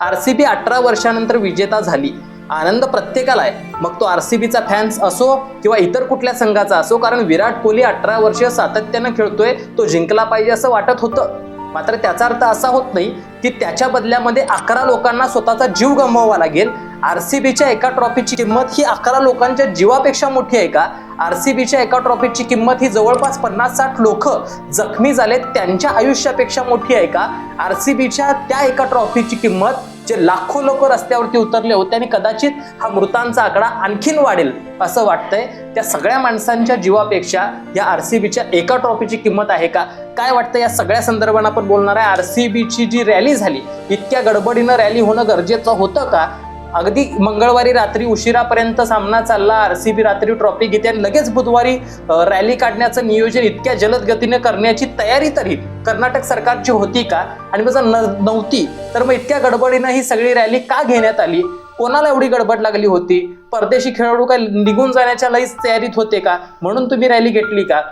R C B अठरा वर्षानंतर विजेता झाली. आनंद प्रत्येकाला आहे. मग तो आर सी बीचा फॅन्स असो किंवा इतर कुठल्या संघाचा असो कारण विराट कोहली अठरा वर्ष सातत्यानं खेळतोय तो जिंकला पाहिजे असं वाटत होतं. मात्र त्याचा अर्थ असा होत नाही की त्याच्या बदल्यामध्ये अकरा लोकांना स्वतःचा जीव गमवावा लागेल. आर सी बीच्या एका ट्रॉफीची किंमत ही अकरा लोकांच्या जीवापेक्षा मोठी आहे का? आर सी बीच्या एका ट्रॉफीची किंमत ही जवळपास पन्नास साठ लोक जखमी झालेत त्यांच्या आयुष्यापेक्षा मोठी आहे का? आर सी बीच्या त्या एका ट्रॉफीची किंमत जे लाखो लोक रस्त्यावरती उतरले होते आणि कदाचित हा मृतांचा आकडा आणखीन वाढेल असं वाटतंय. त्या सगळ्या माणसांच्या जीवापेक्षा या आर सी बीच्या एका ट्रॉफीची किंमत आहे का? काय वाटतं या सगळ्या संदर्भात आपण बोलणार आहे. आर सी बीची जी रॅली झाली इतक्या गडबडीनं रॅली होणं गरजेचं होतं का? अगदी मंगळवारी रात्री उशिरापर्यंत सामना चालला. आर सी बी रात्री ट्रॉफी घेते. आणि लगेच बुधवारी रॅली काढण्याचं नियोजन इतक्या जलद गतीने करण्याची तयारी तरी कर्नाटक सरकारची होती का? आणि मग जर न- नव्हती तर मग इतक्या गडबडीनं ही सगळी रॅली का घेण्यात आली? कोणाला एवढी गडबड लागली होती? परदेशी खेळाडू काय निघून जाण्याच्या लईच तयारीत होते का? म्हणून तुम्ही रॅली घेतली का?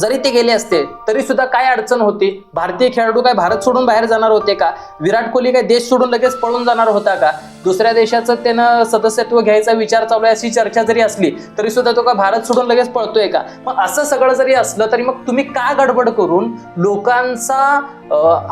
जरी ते गेले असते तरी सुद्धा काय अडचण होती? भारतीय खेळाडू काय भारत सोडून बाहेर जाणार होते का? विराट कोहली काय देश सोडून लगेच पळून जाणार होता का? दुसऱ्या देशाचं त्यानं सदस्यत्व घ्यायचा विचार चालू आहे अशी चर्चा जरी असली तरी सुद्धा तो का भारत सोडून लगेच पळतोय का? मग असं सगळं जरी असलं तरी मग तुम्ही का गडबड करून लोकांचा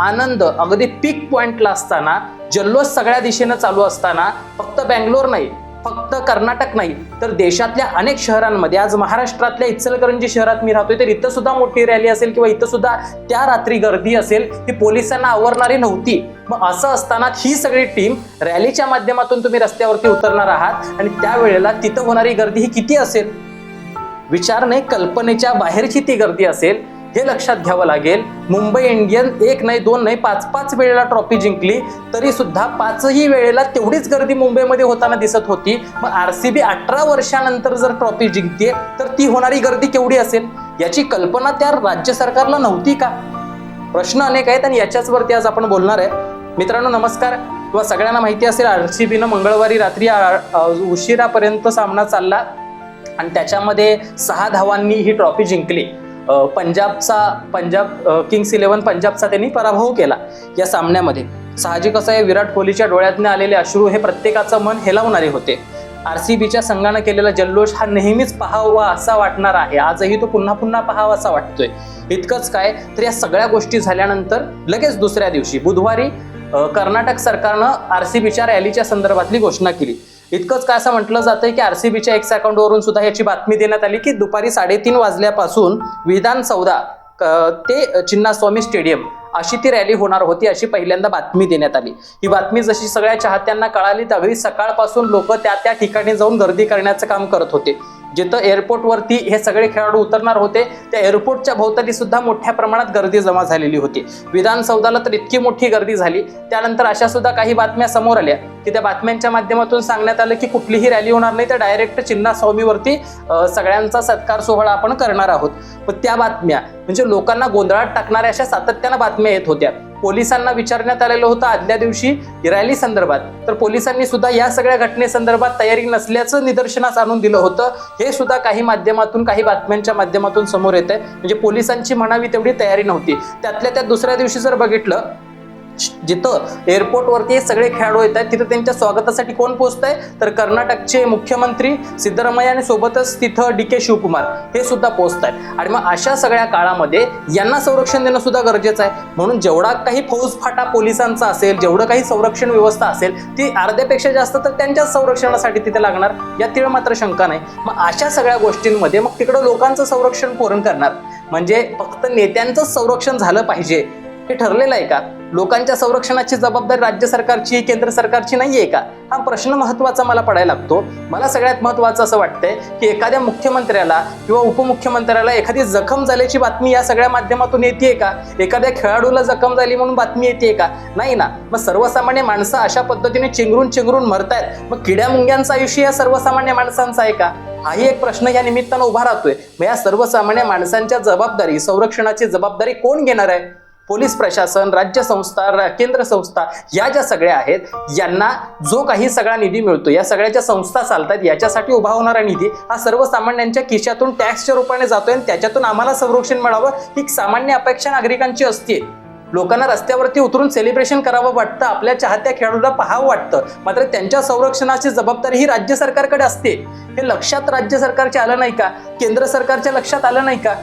आनंद अगदी पीक पॉइंटला असताना जल्लोष सगळ्या दिशेनं चालू असताना फक्त बँगलोर नाही फक्त कर्नाटक नाही तर देशातल्या अनेक शहरांमध्ये आज महाराष्ट्रातल्या इचलकरंजी शहरात मी राहतोय तर इथं सुद्धा मोठी रॅली असेल किंवा इथं सुद्धा त्या रात्री गर्दी असेल ती पोलिसांना आवरणारी नव्हती. मग असं असताना ही सगळी टीम रॅलीच्या माध्यमातून तुम्ही रस्त्यावरती उतरणार आहात आणि त्यावेळेला तिथं होणारी गर्दी ही किती असेल? विचार नाही कल्पनेच्या बाहेरची ती गर्दी असेल. हे लक्षात घ्यावं लागेल. मुंबई इंडियन एक नाही दोन नाही पाच पाच वेळेला ट्रॉफी जिंकली तरी सुद्धा पाचही वेळेला तेवढीच गर्दी मुंबईमध्ये होताना दिसत होती. मग आर सी बी अठरा वर्षानंतर जर ट्रॉफी जिंकते तर ती होणारी गर्दी केवढी असेल? याची कल्पना त्या राज्य सरकारला नव्हती का? प्रश्न अनेक आहेत आणि याच्याचवरती आज आपण बोलणार आहे. मित्रांनो नमस्कार. किंवा सगळ्यांना माहिती असेल आर सी बीनं मंगळवारी रात्री उशिरापर्यंत सामना चालला. आणि त्याच्यामध्ये सहा धावांनी ही ट्रॉफी जिंकली. पंजाबचा पंजाब किंग्स इलेव्हन पंजाबचा त्यांनी पराभव केला या सामन्यामध्ये. साहजिक असं आहे विराट कोहलीच्या डोळ्यातनं आलेले अश्रू हे प्रत्येकाचं मन हेलावणारे होते. आर सी बीच्या संघानं केलेला जल्लोष हा नेहमीच पाहावा असा वाटणार आहे. आजही तो पुन्हा पुन्हा पाहावा असा वाटतोय. इतकंच काय तर या सगळ्या गोष्टी झाल्यानंतर लगेच दुसऱ्या दिवशी बुधवारी कर्नाटक सरकारनं आर सी बीच्या रॅलीच्या संदर्भातली घोषणा केली. इतकंच काय असं म्हटलं जातंय की आरसीबीच्या एक्स अकाउंटवरून सुद्धा याची बातमी देण्यात आली की दुपारी साडेतीन वाजल्यापासून विधान सौदा ते चिन्नास्वामी स्टेडियम अशी ती रॅली होणार होती अशी पहिल्यांदा बातमी देण्यात आली. ही बातमी जशी सगळ्या चाहत्यांना कळाली तर अगदी सकाळपासून लोक त्या त्या ठिकाणी जाऊन गर्दी करण्याचं काम करत होते. जिथं एअरपोर्टवरती हे सगळे खेळाडू उतरणार होते त्या एअरपोर्टच्या भोवताली सुद्धा मोठ्या प्रमाणात गर्दी जमा झालेली होती. विधानसौधाला तर इतकी मोठी गर्दी झाली. त्यानंतर अशा सुद्धा काही बातम्या समोर आल्या की त्या बातम्यांच्या माध्यमातून सांगण्यात आलं की कुठलीही रॅली होणार नाही तर डायरेक्ट चिन्ना स्वामीवरती सगळ्यांचा सत्कार सोहळा आपण करणार आहोत. पण त्या बातम्या म्हणजे लोकांना गोंधळात टाकणाऱ्या अशा सातत्यानं बातम्या येत होत्या. पोलिसांना विचारण्यात आलेलं होतं आदल्या दिवशी रॅली संदर्भात. तर पोलिसांनी सुद्धा या सगळ्या घटनेसंदर्भात तयारी नसल्याचं निदर्शनास आणून दिलं होतं. हे सुद्धा काही माध्यमातून काही बातम्यांच्या माध्यमातून समोर येत आहे म्हणजे पोलिसांची म्हणावी तेवढी तयारी नव्हती. त्यातल्या त्या दुसऱ्या दिवशी जर बघितलं जिथं एअरपोर्टवरती सगळे खेळाडू येत आहेत तिथं त्यांच्या स्वागतासाठी कोण पोहोचत आहे तर कर्नाटकचे मुख्यमंत्री सिद्धरामय्या आणि सोबतच तिथं डी के शिवकुमार हे सुद्धा पोहोचत आहेत आणि मग अशा सगळ्या काळामध्ये यांना संरक्षण देणं सुद्धा गरजेचं आहे. म्हणून जेवढा काही फौजफाटा पोलिसांचा असेल जेवढं काही संरक्षण व्यवस्था असेल ती अर्ध्यापेक्षा जास्त तर त्यांच्याच संरक्षणासाठी तिथे लागणार या तिळ मात्र शंका नाही. मग अशा सगळ्या गोष्टींमध्ये मग तिकडं लोकांचं संरक्षण पूर्ण करणार? म्हणजे फक्त नेत्यांचंच संरक्षण झालं पाहिजे. हे ठरलेलं आहे का? लोकांच्या संरक्षणाची जबाबदारी राज्य सरकारची केंद्र सरकारची नाहीये का? हा प्रश्न महत्त्वाचा मला पडायला लागतो. मला सगळ्यात महत्वाचं असं वाटतंय की एखाद्या मुख्यमंत्र्याला किंवा उपमुख्यमंत्र्याला एखादी जखम झाल्याची बातमी या सगळ्या माध्यमातून येते का? एखाद्या खेळाडूला जखम झाली म्हणून बातमी येते का? नाही ना. मग सर्वसामान्य माणसं अशा पद्धतीने चिंगरून चिंगरून मरतायत. मग किड्या मुंग्यांचं आयुष्य या सर्वसामान्य माणसांचं आहे का? हाही एक प्रश्न या निमित्तानं उभा राहतोय. मग या सर्वसामान्य माणसांच्या जबाबदारी संरक्षणाची जबाबदारी कोण घेणार आहे? पोलीस प्रशासन राज्य संस्था रा- केंद्र संस्था या ज्या सगळ्या आहेत यांना जो काही सगळा निधी मिळतो या सगळ्या संस्था चालतात याच्यासाठी उभा होणारा निधी हा सर्वसामान्यांच्या खिशातून टॅक्सच्या रूपाने जातोय आणि त्याच्यातून आम्हाला संरक्षण मिळावं ही सामान्य अपेक्षा नागरिकांची असते. लोकांना रस्त्यावरती उतरून सेलिब्रेशन करावं वाटतं आपल्या चाहत्या खेळाडूला पाहावं वाटतं. मात्र त्यांच्या संरक्षणाची जबाबदारी ही राज्य सरकारकडे असते. हे लक्षात राज्य सरकारच्या आलं नाही का? केंद्र सरकारच्या लक्षात आलं नाही का?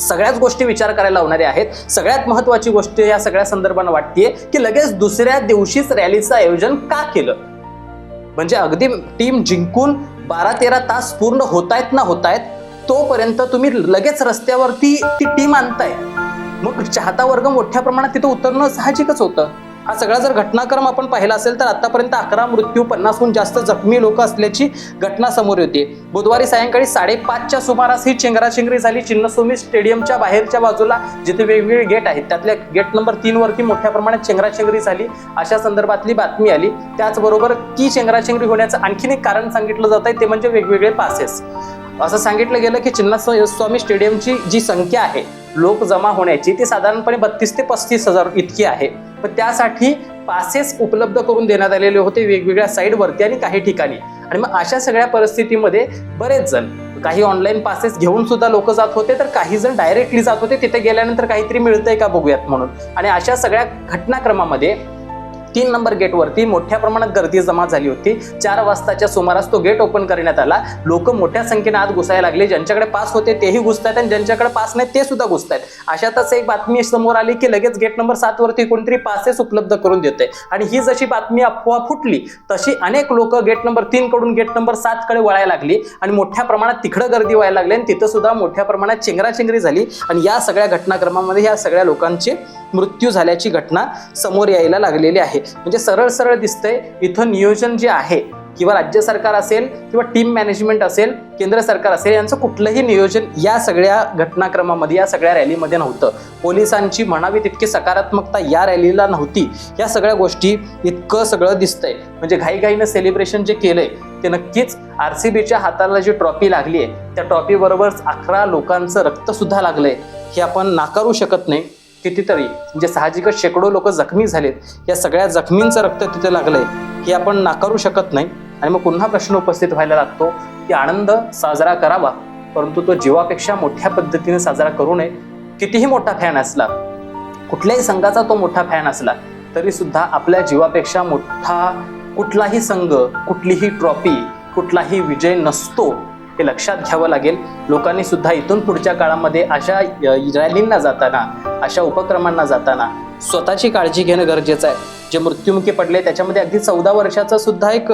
सगळ्याच गोष्टी विचार करायला लावणाऱ्या आहेत. सगळ्यात महत्वाची गोष्ट या सगळ्या संदर्भानं वाटतेय की लगेच दुसऱ्या दिवशीच रॅलीचं आयोजन का केलं? म्हणजे अगदी टीम जिंकून बारा तेरा तास पूर्ण होतायत ना होतायत तोपर्यंत तुम्ही लगेच रस्त्यावरती ती टीम आणताय. मग चाहता वर्ग मोठ्या प्रमाणात तिथं उतरणं साहजिकच होतं. हा सगळा जर घटनाक्रम आपण पाहिला असेल तर आतापर्यंत अकरा मृत्यू पन्नासहून जास्त जखमी लोक असल्याची घटना समोर येते. बुधवारी सायंकाळी साडेपाचच्या सुमारास ही चेंगराचेंगरी झाली. चिन्नस्वामी स्टेडियमच्या बाहेरच्या बाजूला जिथे वेगवेगळे गेट आहेत. त्यातल्या गेट नंबर तीन वरती मोठ्या प्रमाणात चेंगराचेंगरी झाली. अशा संदर्भातली बातमी आली. त्याचबरोबर ती चेंगराचेंगरी होण्याचं आणखीन एक कारण सांगितलं जात आहे ते म्हणजे वेगवेगळे पासेस असं सांगितलं गेलं की चिन्नास्वामी स्टेडियमची जी संख्या आहे लोक जमा होण्याची ती साधारणपणे बत्तीस ते पस्तीस हजार इतकी आहे. पण त्यासाठी पासेस उपलब्ध करून देण्यात आलेले होते वेगवेगळ्या साईडवरती आणि काही ठिकाणी. आणि मग अशा सगळ्या परिस्थितीमध्ये बरेच जण काही ऑनलाईन पासेस घेऊन सुद्धा लोक जात होते तर काही जण डायरेक्टली जात होते. तिथे गेल्यानंतर काहीतरी मिळतंय का बघूयात म्हणून. आणि अशा सगळ्या घटनाक्रमामध्ये तीन नंबर गेटवरती मोठ्या प्रमाणात गर्दी जमा झाली होती. चार वाजताच्या सुमारास तो गेट ओपन करण्यात आला. लोक मोठ्या संख्येने आत घुसायला लागले. ज्यांच्याकडे पास होते तेही घुसतायत आणि ज्यांच्याकडे पास नाही ते सुद्धा आहेत अशातच एक बातमी समोर आली की लगेच गेट नंबर सात वरती कोणतरी पासेस उपलब्ध करून देते आणि ही जशी बातमी अफवा फुटली तशी अनेक लोक गेट नंबर तीन कडून गेट नंबर सात कडे वळायला लागली आणि मोठ्या प्रमाणात तिकडं गर्दी व्हायला लागली आणि तिथं सुद्धा मोठ्या प्रमाणात चेंगराचेंगरी झाली. आणि या सगळ्या घटनाक्रमामध्ये या सगळ्या लोकांचे मृत्यू झाल्याची घटना समोर यायला लागलेली आहे. म्हणजे सरळ सरळ दिसतंय इथं नियोजन जे आहे किंवा राज्य सरकार असेल किंवा टीम मॅनेजमेंट असेल केंद्र सरकार असेल यांचं कुठलंही नियोजन या सगळ्या घटनाक्रमामध्ये या सगळ्या रॅलीमध्ये नव्हतं. पोलिसांची म्हणावी तितकी सकारात्मकता या रॅलीला नव्हती. या सगळ्या गोष्टी इतकं सगळं दिसतंय. म्हणजे घाईघाईनं सेलिब्रेशन जे केलंय ते नक्कीच आर सी बीच्या हाताला जी ट्रॉफी लागली आहे त्या ट्रॉफीबरोबरच अकरा लोकांचं रक्तसुद्धा लागलं लागलंय. हे आपण नाकारू शकत नाही. कितीतरी म्हणजे साहजिकच शेकडो लोक जखमी झालेत या सगळ्या जखमींचं रक्त तिथे लागलंय हे आपण नाकारू शकत नाही. आणि मग पुन्हा प्रश्न उपस्थित व्हायला लागतो की आनंद साजरा करावा परंतु तो जीवापेक्षा मोठ्या पद्धतीने साजरा करू नये कितीही मोठा फॅन असला कुठल्याही संघाचा तो मोठा फॅन असला तरी सुद्धा आपल्या जीवापेक्षा मोठा कुठलाही संघ कुठलीही ट्रॉफी कुठलाही विजय नसतो. हे लक्षात घ्यावं लागेल. लोकांनी सुद्धा इथून पुढच्या काळामध्ये अशा रॅलींना जाताना अशा उपक्रमांना जाताना स्वतःची काळजी घेणं गरजेचं आहे. जे मृत्युमुखी पडले त्याच्यामध्ये अगदी चौदा वर्षाचा सुद्धा एक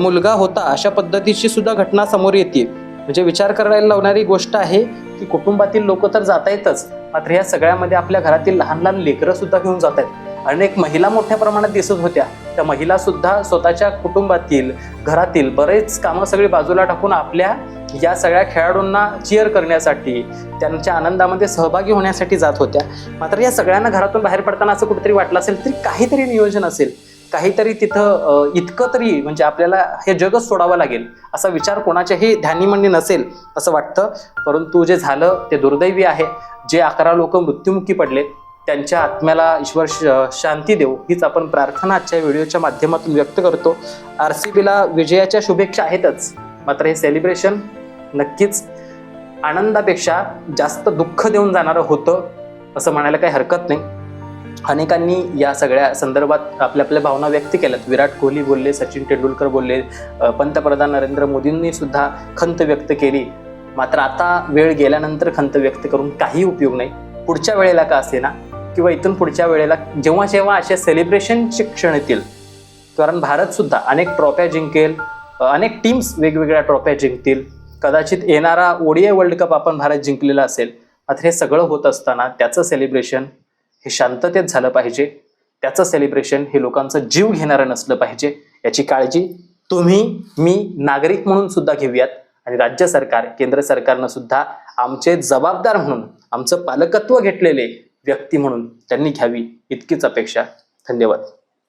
मुलगा होता. अशा पद्धतीची सुद्धा घटना समोर येते. म्हणजे विचार करायला लावणारी गोष्ट आहे की कुटुंबातील लोक तर जात आहेतच मात्र या सगळ्यामध्ये आपल्या घरातील लहान लहान लेकरं सुद्धा घेऊन जात आहेत अनेक महिला मोठ्या प्रमाणात दिसत होत्या. त्या महिला सुद्धा स्वतःच्या कुटुंबातील घरातील बरेच कामं सगळी बाजूला टाकून आपल्या या सगळ्या खेळाडूंना चिअर करण्यासाठी त्यांच्या आनंदामध्ये सहभागी होण्यासाठी जात होत्या. मात्र या सगळ्यांना घरातून बाहेर पडताना असं कुठेतरी वाटलं असेल तरी काहीतरी नियोजन असेल. काहीतरी तिथं इतकं तरी म्हणजे आपल्याला हे जगच सोडावं लागेल असा विचार कोणाच्याही ध्यानीमंडी नसेल असं वाटतं. परंतु जे झालं ते दुर्दैवी आहे. जे अकरा लोक मृत्युमुखी पडले त्यांच्या आत्म्याला ईश्वर श- शांती देऊ हीच आपण प्रार्थना आजच्या व्हिडिओच्या माध्यमातून व्यक्त करतो. आर सी बीला विजयाच्या शुभेच्छा आहेतच मात्र हे सेलिब्रेशन नक्कीच आनंदापेक्षा जास्त दुःख देऊन जाणारं होतं असं म्हणायला काही हरकत नाही. अनेकांनी या सगळ्या संदर्भात आपल्या आपल्या भावना व्यक्त केल्यात. विराट कोहली बोलले सचिन तेंडुलकर बोलले पंतप्रधान नरेंद्र मोदींनी सुद्धा खंत व्यक्त केली. मात्र आता वेळ गेल्यानंतर खंत व्यक्त करून काही उपयोग नाही. पुढच्या वेळेला का असे ना किंवा इथून पुढच्या वेळेला जेव्हा जेव्हा असे सेलिब्रेशनचे क्षण येतील कारण भारतसुद्धा अनेक ट्रॉफ्या जिंकेल अनेक टीम्स वेगवेगळ्या ट्रॉफ्या जिंकतील. कदाचित येणारा ओडीआय वर्ल्ड कप आपण भारत जिंकलेला असेल मात्र हे सगळं होत असताना त्याचं सेलिब्रेशन हे शांततेत झालं पाहिजे. त्याचं सेलिब्रेशन हे लोकांचं जीव घेणारं नसलं पाहिजे. याची काळजी तुम्ही मी नागरिक म्हणून सुद्धा घेऊयात. आणि राज्य सरकार केंद्र सरकारनं सुद्धा आमचे जबाबदार म्हणून आमचं पालकत्व घेतलेले व्यक्ती म्हणून त्यांनी घ्यावी इतकीच अपेक्षा. धन्यवाद.